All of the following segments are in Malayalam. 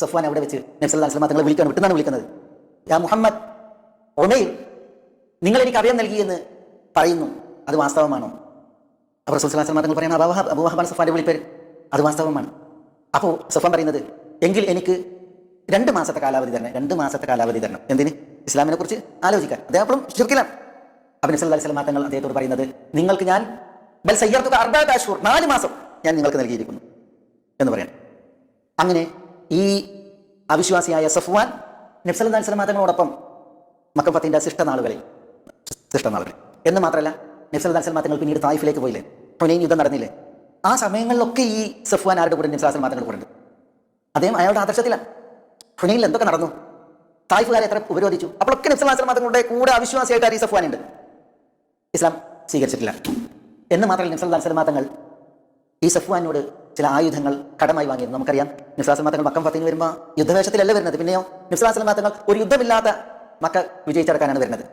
സഫ്വാൻ അവിടെ വെച്ച് നബ്സല്ലാ തങ്ങളെ വിട്ടു എന്നാണ് വിളിക്കുന്നത്. യാ മുഹമ്മദ് ഒമേർ നിങ്ങൾ എനിക്ക് അഭയം നൽകിയെന്ന് പറയുന്നു. അത് വാസ്തവമാണോ? അപ്പോൾ റസൂൽ സ്വലാസ്ലം തങ്ങൾ പറയുന്ന അബൂഹ അബൂഹബാൻ സഫാന്റെ വിളിപ്പേര്. അത് വാസ്തവമാണ്. അപ്പോൾ സഫാൻ പറയുന്നത് എങ്കിൽ എനിക്ക് രണ്ട് മാസത്തെ കാലാവധി തരണം രണ്ട് മാസത്തെ കാലാവധി തരണം. എന്തിന്? ഇസ്ലാമിനെ കുറിച്ച് ആലോചിക്കാൻ. അദ്ദേഹം അപ്പോഴും ശുർക്കിലാണ്. അബിൻ സല്ലി സ്വലം തങ്ങൾ അദ്ദേഹത്തോട് പറയുന്നത് നിങ്ങൾക്ക് ഞാൻ ബൽ സയ്യർത്തുക അർബാ കാശൂർ നാല് മാസം ഞാൻ നിങ്ങൾക്ക് നൽകിയിരിക്കുന്നു. എന്ന് പറയാം അങ്ങനെ ഈ അവിശ്വാസിയായ സഫ്വാൻ നബ്സല്ലാ സ്വലം തങ്ങളോടൊപ്പം മക്കപ്പത്തിന്റെ ശിഷ്ടനാളുകളിൽ ശിഷ്ടനാളുകളിൽ. എന്ന് മാത്രമല്ല നബ്സല്ലാ സ്വലം തങ്ങൾ പിന്നീട് തായിഫിലേക്ക് പോയില്ലേ? ഹുനൈൻ യുദ്ധം നടന്നില്ലേ? ആ സമയങ്ങളിലൊക്കെ ഈ സഫ്വാൻ ആരുടെ കൂടെ നബ്സല്ലാ സ്വലം തങ്ങൾ കൂടെ അദ്ദേഹം അയാളുടെ ആദർശത്തിലാണ് ഹുനൈനിൽ എന്തൊക്കെ നടന്നു? തായിഫുകാരെ എത്ര ഉപരോധിച്ചു? അപ്പോഴൊക്കെ നബ്സല്ലാ സ്വലം തങ്ങളുടെ കൂടെ അവിശ്വാസിയായിട്ട് ഈ സഫ്വാൻ ഉണ്ട്. ഇസ്ലാം സ്വീകരിച്ചിട്ടില്ല. എന്ന് മാത്രമല്ല നബ്സല്ലാ സ്വലം തങ്ങൾ ഈ സഫ്വാനോട് ചില ആയുധങ്ങൾ കടമായി വാങ്ങിയിരുന്നു. നമുക്കറിയാം നിസ്ലാസ് തങ്ങൾ മക്കം ഫത്തിന് വരുമ്പോൾ യുദ്ധവേഷത്തിലല്ല വരുന്നത്? പിന്നെയോ നിസ്ലാസ് തങ്ങൾ ഒരു യുദ്ധമില്ലാത്ത മക്ക വിജയിച്ചടക്കാനാണ് വരുന്നത്.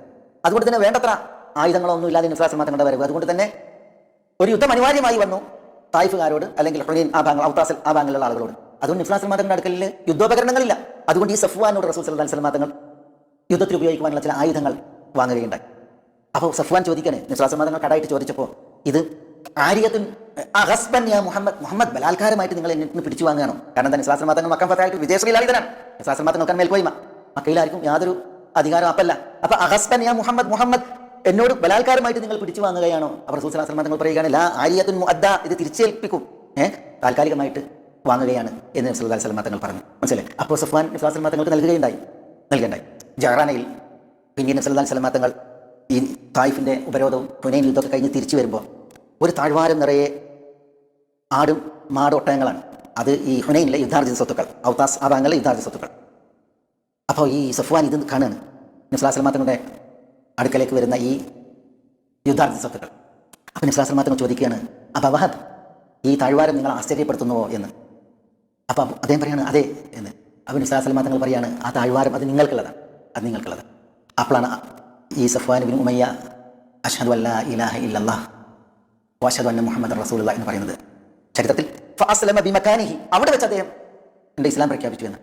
അതുകൊണ്ട് തന്നെ വേണ്ടത്ര ആയുധങ്ങളൊന്നും ഇല്ലാതെ നിസ്ലാസ് തങ്ങളുടെ വരവ്. അതുകൊണ്ട് തന്നെ ഒരു യുദ്ധം അനിവാര്യമായി വന്നു തായ്ഫുകാരോട് അല്ലെങ്കിൽ ഹുനൈൻ ആ ഭാഗങ്ങൾ ഔത്താസൽ ആ ഭാഗങ്ങളിലുള്ള ആളുകളോട്. അതുകൊണ്ട് നിസ്ലാസ് തങ്ങളുടെ അടുക്കലിൽ യുദ്ധോപകരണങ്ങളില്ല. അതുകൊണ്ട് ഈ സഫ്വാനോട് റസൂൽ അലൈഹി വസല്ലം തങ്ങൾ യുദ്ധത്തിൽ ഉപയോഗിക്കുവാനുള്ള ചില ആയുധങ്ങൾ വാങ്ങുകയുണ്ടായി. അപ്പോൾ സഫ്വാൻ ചോദിക്കണേ നിസ്ലാസ് തങ്ങൾ കടായിട്ട് ചോദിച്ചപ്പോൾ ഇത് ആര്യത്തുൻ അഹസ്ബൻ യാ മുഹമ്മദ് മുഹമ്മദ് ബലാത്കാരമായിട്ട് നിങ്ങൾ എന്നിട്ട് പിടിച്ചു വാങ്ങുകയാണ് കാരണം തന്നെ ശാസ്ത്ര മതങ്ങൾ മക്കം ഫത്തായിട്ട് വിദേശീലാളിതനാണ് നിസ്ലാസ് മതങ്ങൾക്ക് മേൽക്കോയ്മ. മക്കയിലായിരിക്കും യാതൊരു അധികാരം അപ്പല്ല. അപ്പൊ അഹസ്ബൻ യാ മുഹമ്മദ് മുഹമ്മദ് എന്നോട് ബലാത്കാരമായിട്ട് നിങ്ങൾ പിടിച്ചു വാങ്ങുകയാണോ അവർ തങ്ങൾ പറയുകയാണ് ലാ ആര്യത്തുൻ അദ്ദ ഇത് തിരിച്ചേൽപ്പിക്കും. ഏഹ് താൽക്കാലികമായിട്ട് വാങ്ങുകയാണ് എന്ന് സ്വലമ തങ്ങൾ പറഞ്ഞു. മനസ്സിലായി? അപ്പോൾ സ്വലമ തങ്ങൾക്ക് നൽകുകയുണ്ടായി. നൽകണ്ടായി. ജഹ്റാനയിൽ പിന്നീട് സ്വലമ തങ്ങൾ ഈ തായിഫിന്റെ ഉപരോധവും ഹുനൈൻ യുദ്ധമൊക്കെ കഴിഞ്ഞ് തിരിച്ചു വരുമ്പോൾ ഒരു താഴ്വാരം നിറയെ ആടും മാടൊട്ടയങ്ങളാണ്. അത് ഈ ഹുനൈനിലെ യുദ്ധാർജിത സ്വത്തുക്കൾ. ഔത്താസ് ആ ഭാഗങ്ങളിലെ യുദ്ധാർജിത സ്വത്തുക്കൾ. അപ്പോൾ ഈ സഫ്വാൻ ഇത് കാണുകയാണ് നിസ്ലാസ്ലമാത്തങ്ങളുടെ അടുക്കലേക്ക് വരുന്ന ഈ യുദ്ധാർജിത സ്വത്തുക്കൾ. അപ്പോൾ നിസ്ലാസ്ലമാത്തങ്ങൾ ചോദിക്കുകയാണ് അപ്പോൾ വഹബ് ഈ താഴ്വാരം നിങ്ങൾ ആശ്ചര്യപ്പെടുത്തുന്നുവോ? എന്ന്. അപ്പോൾ അദ്ദേഹം പറയാണ് അതെ എന്ന്. അപ്പോൾ നിസ്ലാസ്ലമാത്തങ്ങൾ പറയാണ് ആ താഴ്വാരം അത് നിങ്ങൾക്കുള്ളതാണ്. അത് നിങ്ങൾക്കുള്ളതാണ്. അപ്പോഴാണ് ഈ സഫ്വാൻ ബിൻ ഉമയ്യ അഷദ് അല്ലാ ഇലാഹ ഇല്ലാ വാഷദ് അന്ന മുഹമ്മദ് റസൂലുള്ള എന്ന് പറയുന്നത്. ചരിത്രത്തിൽ അവിടെ വെച്ച് അദ്ദേഹം എന്റെ ഇസ്ലാം പ്രഖ്യാപിച്ചു എന്ന്.